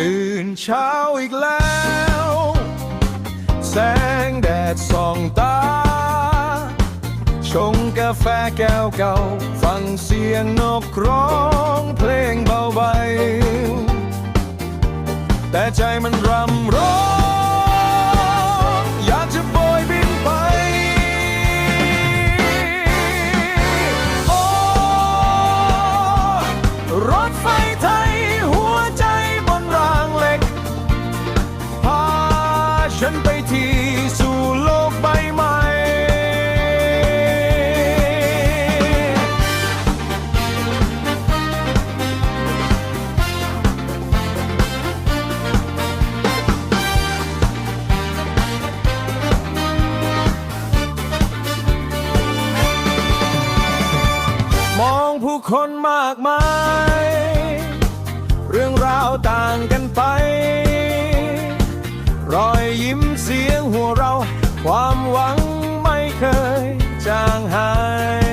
ตื่นเช้าอีกแล้ว แสงแดดส่องตา ชงกาแฟแก้วเก่า ฟังเสียงนกร้องเพลงเบาใบ แต่ใจมันรำร้อง ไปที่สู่โลกใบใหม่มองผู้คนมากมาย เรื่องราวต่างกันไป รอยยิ้มเสียงหัวเราะความหวังไม่เคยจางหาย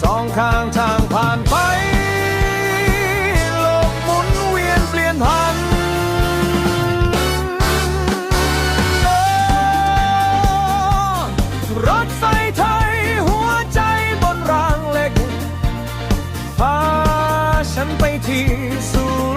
สองข้างทางผ่านไป โลกหมุนเวียนเปลี่ยนพันรถไฟไทยหัวใจบนรางเหล็ก พาฉันไปที่สู่